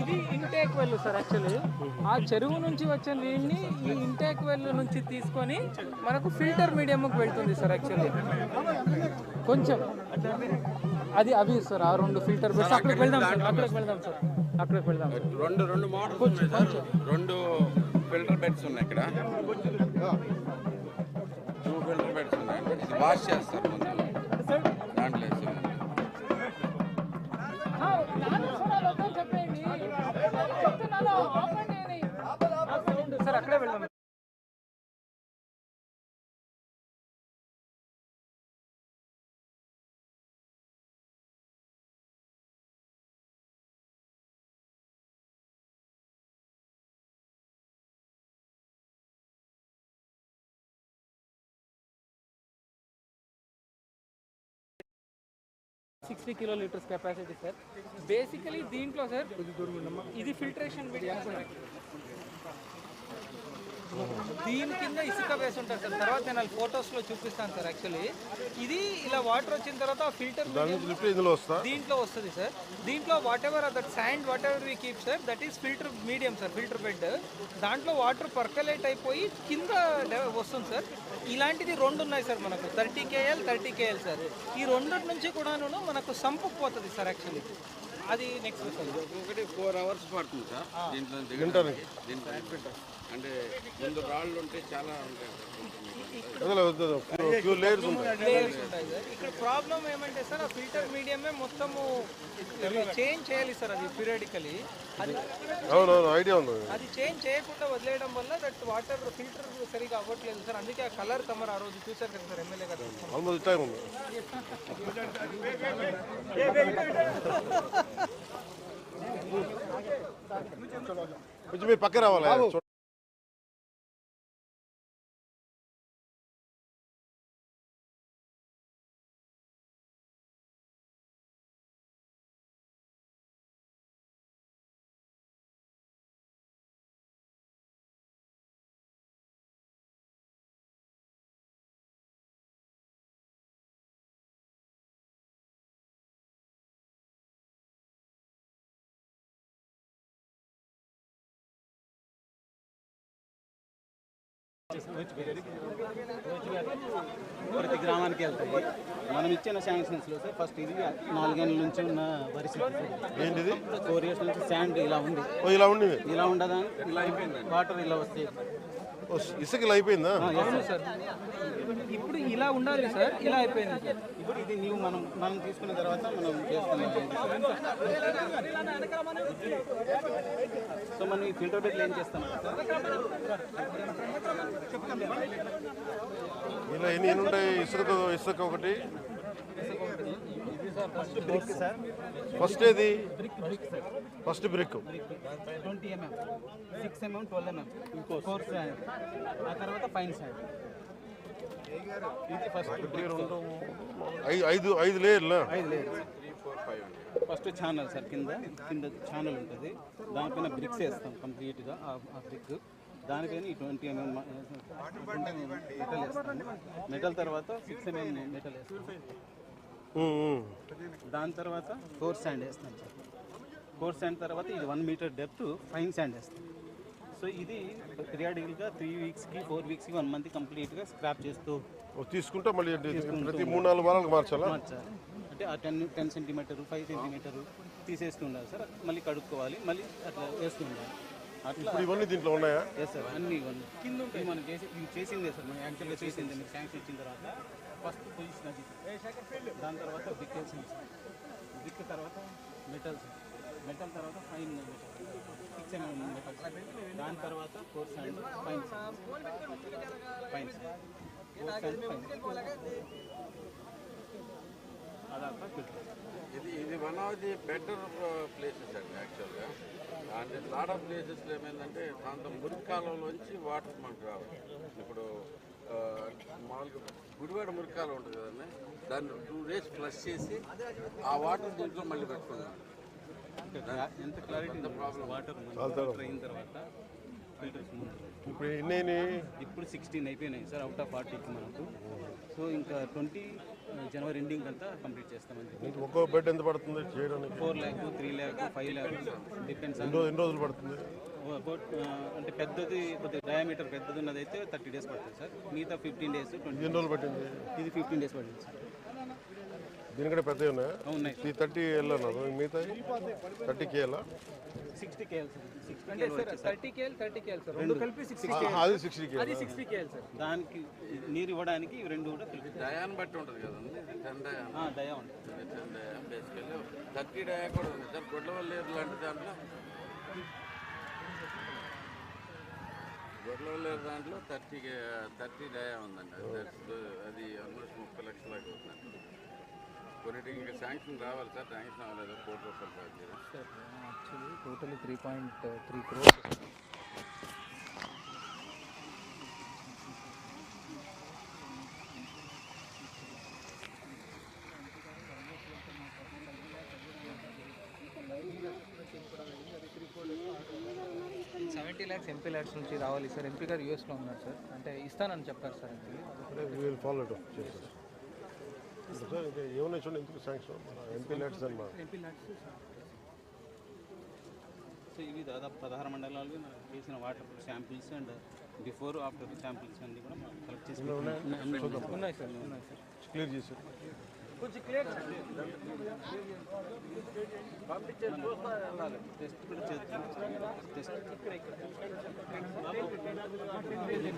ఇది intake well sir actually ఆ చెరువు నుంచి వచ్చే నీళ్ళని ఈ ఇంటేక్ వెల్ నుంచి తీసుకొని మనకు ఫిల్టర్ మీడియంకి వెళ్తుంది సార్ యాక్చువల్లీ కొంచెం. అది అవి సార్ ఆ రెండు ఫిల్టర్ బెడ్స్ అక్కడికి వెళ్దాం సార్ అక్కడికి వెళ్దాం సార్ అక్కడికి వెళ్దాం రెండు రెండు మోటార్స్ సార్ రెండు ఫిల్టర్ బెడ్స్ ఉన్నాయి ఇక్కడ. టూ ఫిల్టర్ బెడ్స్ ఉన్నాయి. ఇది వాష్ చేస్తారు. సార్ అక్కడే వెళ్దాం sixty kilo litres capacity sir basically దీంట్లో సార్ ఇది ఫిల్టరేషన్ మీడియం సార్ దీని కింద ఇసుక వేసి ఉంటుంది సార్. తర్వాత నేను ఫొటోస్లో చూపిస్తాను సార్ యాక్చువల్లీ ఇది ఇలా వాటర్ వచ్చిన తర్వాత ఫిల్టర్ దీంట్లో వస్తుంది సార్. దీంట్లో whatever that sand whatever we keep sir that is filter medium sir filter bed దాంట్లో వాటర్ పర్కలేట్ అయిపోయి కింద వస్తుంది సార్. ఇలాంటిది రెండు ఉన్నాయి సార్ మనకు. Thirty KL thirty KL sir ఈ రెండు నుంచి కూడాను మనకు సంపుకు పోతుంది సార్ యాక్చువల్లీ అది నెక్స్ట్ ఒకటి ఫోర్ అవర్స్ పడుతుంది సార్. దీంట్లో అంటే ముందు రాళ్ళు ఉంటే చాలా ఉంటాయి. సార్ ఫ్యూ లేయర్స్ ఉంటాయి లేయర్స్ ఉంటాయి సార్. ఇక్కడ ప్రాబ్లం ఏమంటే సార్ ఆ ఫిల్టర్ మీడియమే మొత్తము చేంజ్ చేయాలి సార్ అది పీరియడికలీ అది అవునవును ఐడియా ఉంది. అది చేంజ్ చేయకుండా వదిలేయడం వల్ల దట్ వాటర్ ఫిల్టర్ సరిగా అవ్వట్లేదు సార్. అందుకే ఆ కలర్ కమర్ ఆ రోజు చూసారు కదా సార్ ఎమ్మెల్యే గారు. ఆల్మోస్ట్ టైం ఉంది. కొంచెం మీరు పక్క రావాలి? ప్రతి గ్రామానికి వెళ్తాయి. మనం ఇచ్చిన శాంక్షన్స్లో సార్ ఫస్ట్ ఇది నాలుగేళ్ళ నుంచి ఉన్న పరిస్థితి ఏంటిది? ఫోర్ ఇయర్స్ నుంచి శాండ్ ఇలా ఉంది. ఇలా ఉంది ఇలా ఉండదా. ఇలా అయిపోయింది వాటర్ ఇలా వస్తాయి. ఓ, ఇసుక ఇలా అయిపోయిందా? ఇప్పుడు ఇలా ఉండాలి సార్ ఇలా అయిపోయింది. ఇప్పుడు ఇది నీవు మనం మనం తీసుకున్న తర్వాత మనం చేస్తున్నాం సో మనం ఈ ఫిల్టర్ బెడ్లు ఏం చేస్తాం? ఇలా ఎన్ని ఎన్ని ఉంటాయి? ఇసుక ఇసుక ఒకటి. ఫస్ట్ బ్రిక్ సార్ ఫస్ట్ ఏది first brick twenty mm six mm twelve mm sand ఆ తర్వాత ఫైన్ ఇది ఫస్ట్ ఐదు ఐదు ఐదు లేయర్లా ఐదు లేదు ఫస్ట్ ఛానల్ సార్ కింద కింద ఛానల్ ఉంటుంది దానిపైన బ్రిక్స్ వేస్తాం కంప్లీట్గా ఆ బ్రిక్ దానిపైన ఈ ట్వంటీ ఎంఎం మెటల్ వేస్తాం మెటల్ తర్వాత సిక్స్ ఎంఎం మెటల్ వేస్తాం. దాని తర్వాత కోర్ శాండ్ వేస్తాం సార్. కోర్ శాండ్ తర్వాత ఇది one metre depth fine sand వేస్తాం సో ఇది పీరియాడికల్గా త్రీ వీక్స్కి ఫోర్ వీక్స్కి వన్ మంత్ కంప్లీట్గా స్క్రాప్ చేస్తూ తీసుకుంటే మళ్ళీ ప్రతి మూడు నాలుగు వారాలకు మార్చాలా? మార్చాలి. అంటే ఆ ten ten centimetre five centimetre తీసేస్తూ ఉండాలి సార్. మళ్ళీ కడుక్కోవాలి మళ్ళీ అట్లా వేస్తూ ఉండాలి. అట్లా ఇవన్నీ దీంట్లో ఉన్నాయా? ఎస్ సార్ అన్ని ఇవన్నీ. కింద ఉంటాయి మనం చేసి చేసిందే సార్ మనం యాక్చువల్గా చేసిందే మీకు శాంక్షన్ ఇచ్చిన తర్వాత. ఫస్ట్ పొజిషన్ అది. దాని తర్వాత బ్రిక్ వేసింది తర్వాత మెటల్స్ మెటల్ తర్వాత ఫైన్ మెటల్ సిక్స్ ఎంఎం దాని తర్వాత coarse and fine sir fine coarse and అదంతా ఇది ఇది one of the better places అండి యాక్చువల్గా అంటే లాట్ ఆఫ్ ప్లేసెస్లో ఏమైందంటే ప్రాంతం మురికి కాలంలోంచి వాటర్ మనకు రావాలి. ఇప్పుడు మామూలుగా గుడివాడ మురికి కాలం ఉంటుంది కదండి? దాన్ని టూ డేస్ ఫ్లష్ చేసి ఆ వాటర్ దీంట్లో మళ్ళీ పెట్టుకున్నాం ఎంత క్లారిటీ వాటర్ అయిన తర్వాత ఇప్పుడు ఎన్ని? ఇప్పుడు సిక్స్టీన్ అయిపోయినాయి. సార్ అవుట్ ఆఫ్ ఫార్టీకి మనకు. సో ఇంకా ట్వంటీ జనవరి ఎండింగ్ అంతా కంప్లీట్ చేస్తామని చెప్పి. మీకు ఒక్కో బెడ్ ఎంత పడుతుంది చేయడానికి? Four lakh three lakh five lakh depends ఎన్ని రోజులు ఎన్ని రోజులు పడుతుంది? అబౌట్ అంటే పెద్దది కొద్దిగా డయామీటర్ పెద్దది ఉన్నది అయితే థర్టీ డేస్ పడుతుంది సార్. మిగతా ఫిఫ్టీన్ డేస్ ట్వంటీ ఎన్ని రోజులు పట్టింది? ఇది ఫిఫ్టీన్ డేస్ పడుతుంది సార్. దీనికంటే పెద్దవి ఉన్నాయా? ఉన్నాయి. ఈ థర్టీ వెళ్ళన్నారు మిగతా thirty Kela sixty KL sir. Sixty thirty KL thirty KL sir. రెండు. కలిపి సిక్స్టీ అది సిక్స్టీ కే అది సిక్స్టీ కేఎల్ సార్. దానికి నీరు ఇవ్వడానికి ఇవి రెండు కూడా కలిపి డయాన్ బట్టి ఉంటుంది కదండి టెన్ డయా ఉంటుంది. టెన్ డయాన్ బేసికల్లీ థర్టీ డయా కూడా ఉంది సార్. గొడ్లవల్లేరు లాంటి దాంట్లో. గొడ్లవల్లేరు దాంట్లో థర్టీ థర్టీ డయా ఉందండి. అది ఆల్మోస్ట్ ముప్పై లక్షల అవుతుందండి కొన్నిటికి ఇంకా శాంక్షన్ రావాలి సార్ శాంక్షన్ అవ్వలేదు కోటి రూపాయలు charge sir actually totally three point three crores seventy lakhs MP lakhs నుంచి రావాలి సార్. ఎంపీ గారు యూఎస్లో ఉన్నారు సార్. అంటే ఇస్తానని చెప్పారు సార్. వీల్ ఫాలో సార్ ఇంకా ఏమన్నా చూడండి ఎందుకు శాంక్షన్ ఎంపీ ల్యాక్స్ అనమాట ఎంపీ ల్యాక్స్ సో ఇవి దాదాపు పదహారు మండలాలు చేసిన water samples and before after samples అన్ని కూడా మనం కలెక్ట్ చేసి పెట్టుకున్నాం. ఉన్నాయి సార్ ఉన్నాయి సార్ క్లియర్ చేసి కొంచెం క్లియర్ టెస్ట్ కూడా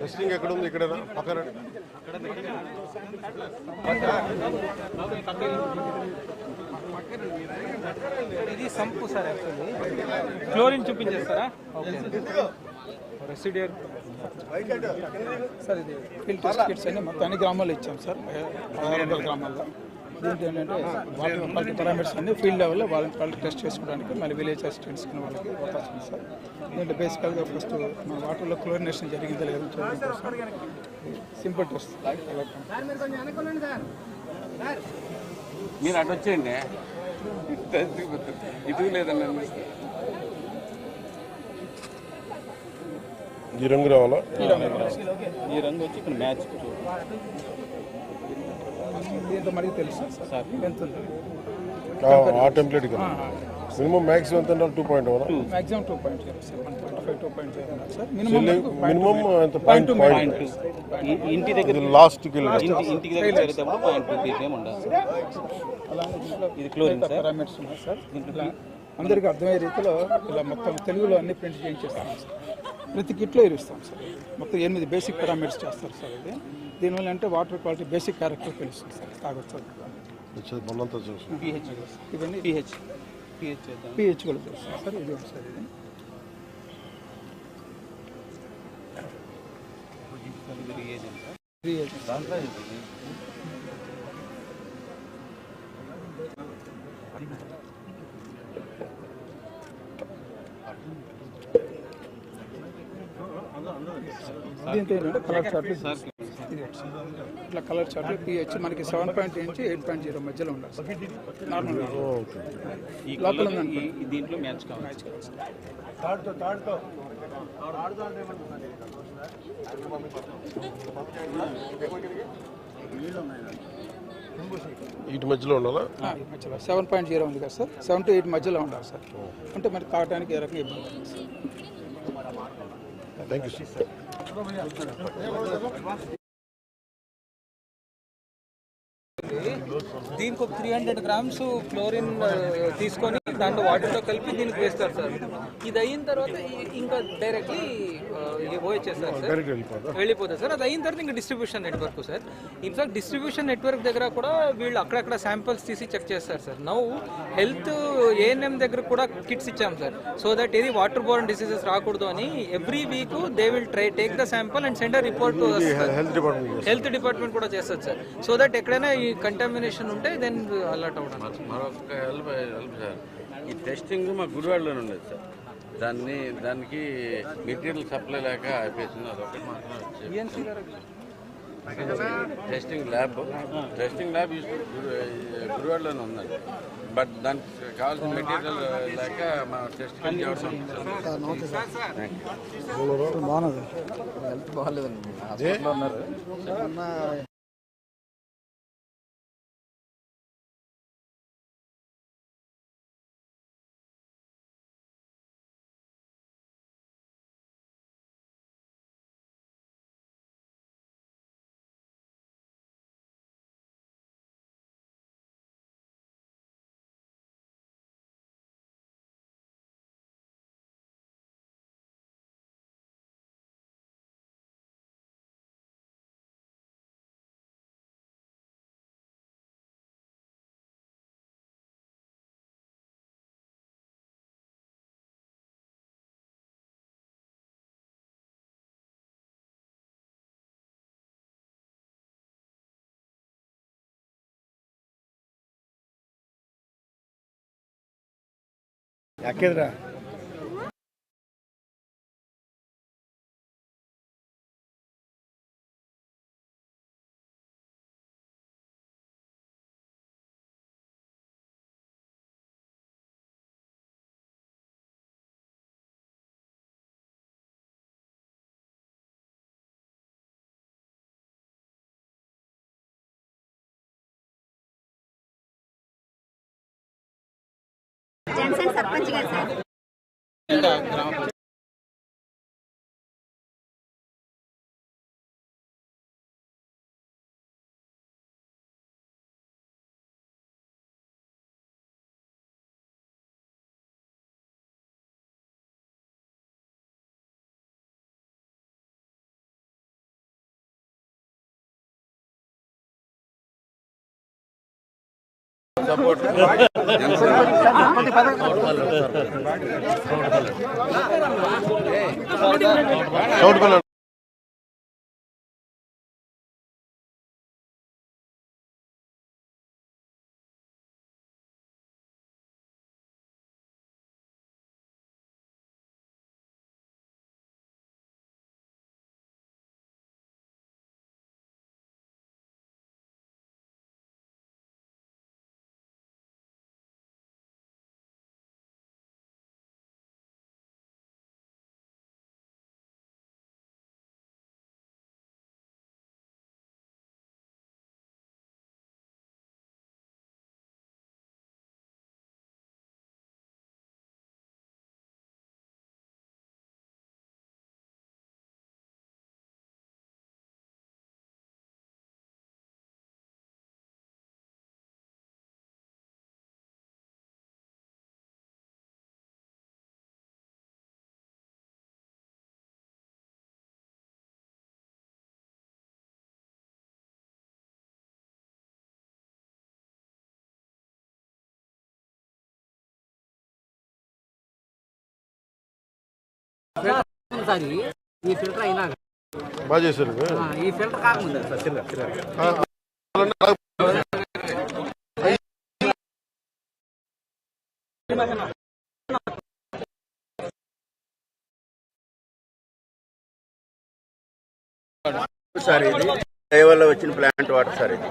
టెస్టింగ్ ఎక్కడ ఉంది? ఇక్కడ పక్కన ఇది సంపు సార్ యాక్చువల్లీ క్లోరిన్ చూపించేస్తారా? ఓకే రెసిడియర్ సార్ ఇది ఫీల్డ్ టెస్ట్ కిట్స్ అన్ని మొత్తం అన్ని గ్రామాల్లో ఇచ్చాం సార్. పదహారు వందల గ్రామాల్లో. దీంట్లో ఏంటంటే వాటర్ క్వాలిటీ పారామీటర్స్ అన్ని ఫీల్డ్ లెవెల్లో వాళ్ళని క్వాలిటీ టెస్ట్ చేసుకోవడానికి మళ్ళీ విలేజ్ అసిస్టెంట్స్ వాళ్ళకి అవకాశం ఉంది సార్ దీంట్లో బేసికల్గా ఫస్ట్ మన వాటర్లో క్లోరినేషన్ జరిగిందా లేదని చూడడం కోసం సింపుల్ టెస్ట్ మీరు అటు వచ్చేయండి. ఇటు లేదండి ఈ రంగు రావాలా? ఈ రంగు వచ్చి ఇక్కడ మ్యాచ్ దీంట్లో మనకి తెలుసు. సార్. ఎంత ఉంది? ఆ- టెంప్లెట్ మినిమం ఎంత two point two point two point sir minimum minimum ఎంత? పాయింట్ పాయింట్ ఇంటి దగ్గర ఇంటికి దగ్గర చేరేటప్పుడు పాయింట్ టూ ఉండాలి ఇది క్లోరిన్ సార్ పారామీటర్స్ ఉన్నాయి సార్ అందరికీ అర్థమయ్యే రీతిలో ఇలా మొత్తం తెలుగులో అన్ని ప్రింట్ చేయించేస్తాం సార్ ప్రతి కిట్లో ఇరుస్తాం సార్ మొత్తం ఎనిమిది బేసిక్ పారామీటర్స్ చేస్తారు సార్ ఇది. దీనివల్ల అంటే వాటర్ క్వాలిటీ బేసిక్ క్యారెక్టర్ తెలుస్తుంది సార్ తాగొచ్చు. మనంతా చూసి పిహెచ్ ఇవన్నీ పిహెచ్ పిహెచ్ పిహెచ్ కూడా సార్ ఇది సార్ ఇది. దీంతో కలర్ సార్. ఇట్లా కలర్ చార్ట్లు పిహెచ్ మనకి సెవెన్ పాయింట్ నుంచి ఎయిట్ పాయింట్ జీరో మధ్యలో ఉండాలి సార్. Normal okay. ఈ లోపల ఈ దీంట్లో మ్యాచ్ కావాలి. వీటి మధ్యలో ఉండాలా? మధ్యలో. సెవెన్ పాయింట్ జీరో ఉంది కదా సార్. సెవెన్ టు ఎయిట్ మధ్యలో ఉండాలి సార్. అంటే మరి తాగడానికి ఏ రకంగా ఇబ్బంది థ్యాంక్ యూ సార్ దీనికి ఒక త్రీ హండ్రెడ్ గ్రామ్స్ క్లోరిన్ తీసుకొని దాంట్లో వాటర్తో కలిపి దీనికి వేస్తారు సార్. ఇది అయిన తర్వాత ఇంకా డైరెక్ట్లీ పోయిచ్చేస్తారు సార్ డైరెక్ట్ వెళ్ళిపోదా? వెళ్ళిపోతుంది సార్. అది అయిన తర్వాత ఇంకా distribution network sir. In fact distribution network దగ్గర కూడా వీళ్ళు అక్కడక్కడ శాంపిల్స్ తీసి చెక్ చేస్తారు సార్. నౌ హెల్త్ ఏఎన్ఎం దగ్గర కూడా కిట్స్ ఇచ్చాం సార్. సో దట్ ఏది వాటర్ బోర్న్ డిసీజెస్ రాకూడదు అని every week they will try take the sample and send report health department health department కూడా చేస్తుంది సార్. సో దట్ ఎక్కడైనా ఈ కంటామినేషన్ ఉంటే దెన్ అలర్ట్ అవ్వడం మరొక హెల్ప్ హెల్ప్ సార్. ఈ టెస్టింగ్ మా గుడివాడలోనే ఉండేది సార్. దాన్ని దానికి మెటీరియల్ సప్లై లేక అయిపోయింది. అదొకటి మాత్రం. టెస్టింగ్ ల్యాబ్ టెస్టింగ్ ల్యాబ్ గుడివాడలోనే ఉందండి బట్ దానికి కావాల్సిన మెటీరియల్ లేక మా టెస్ట్ బాగాలేదండి. హాస్పిటల్లో ఉన్నారు సార్ సర్పంచ్ గారు సార్ గ్రామ సపోర్ట్. సౌండ్ ఈ ఫిల్టర్ అయినా బాగా చేశారు. ఈ ఫిల్టర్ కాకముందు సార్ చిల్లర చిల్లర సార్ ఇది దయవల్ల వచ్చిన ప్లాంట్ వాటర్ సార్ ఇది.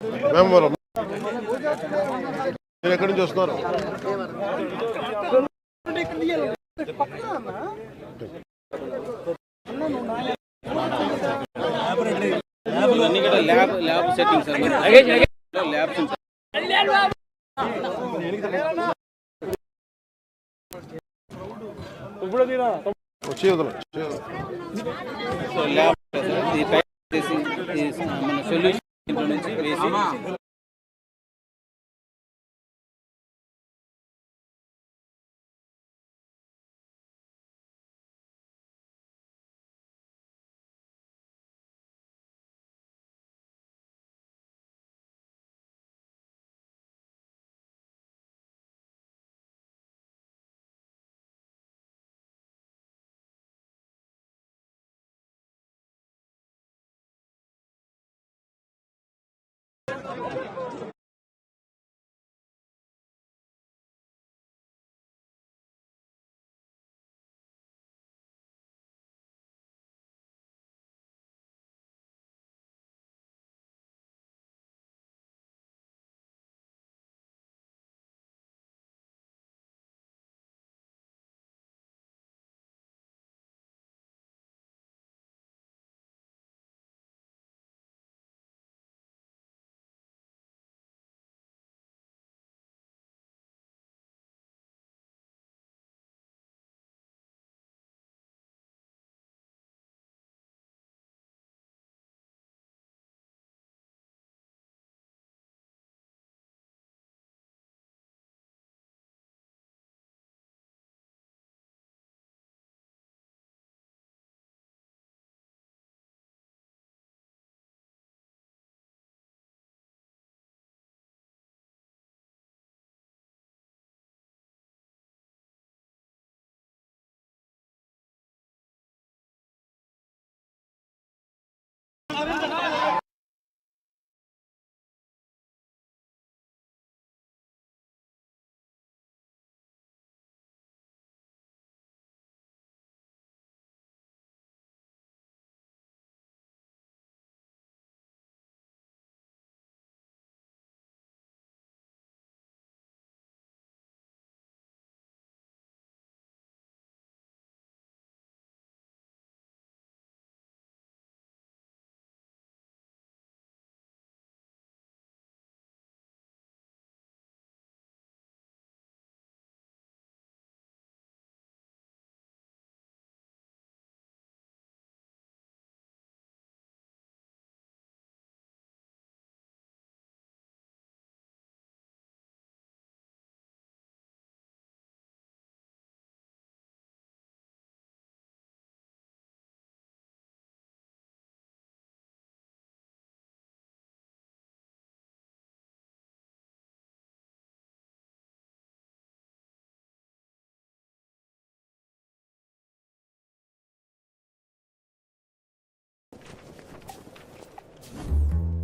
మేమవరం మీరు ఎక్కడి నుంచి వస్తున్నారు? ల్యాబ్ ల్యాబ్ ల్యాబ్ ఇప్పుడు వచ్చి సొల్యూషన్ నుంచి వేసి Thank you.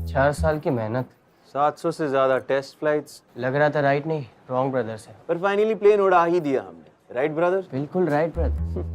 चार साल की मेहनत। सात सौ से ज़्यादा टेस्ट फ्लाइट्स लग रहा था राइट नहीं रॉन्ग ब्रदर्स है पर फाइनली प्लेन उड़ा ही दिया हमने। राइट ब्रदर्स बिल्कुल राइट ब्रदर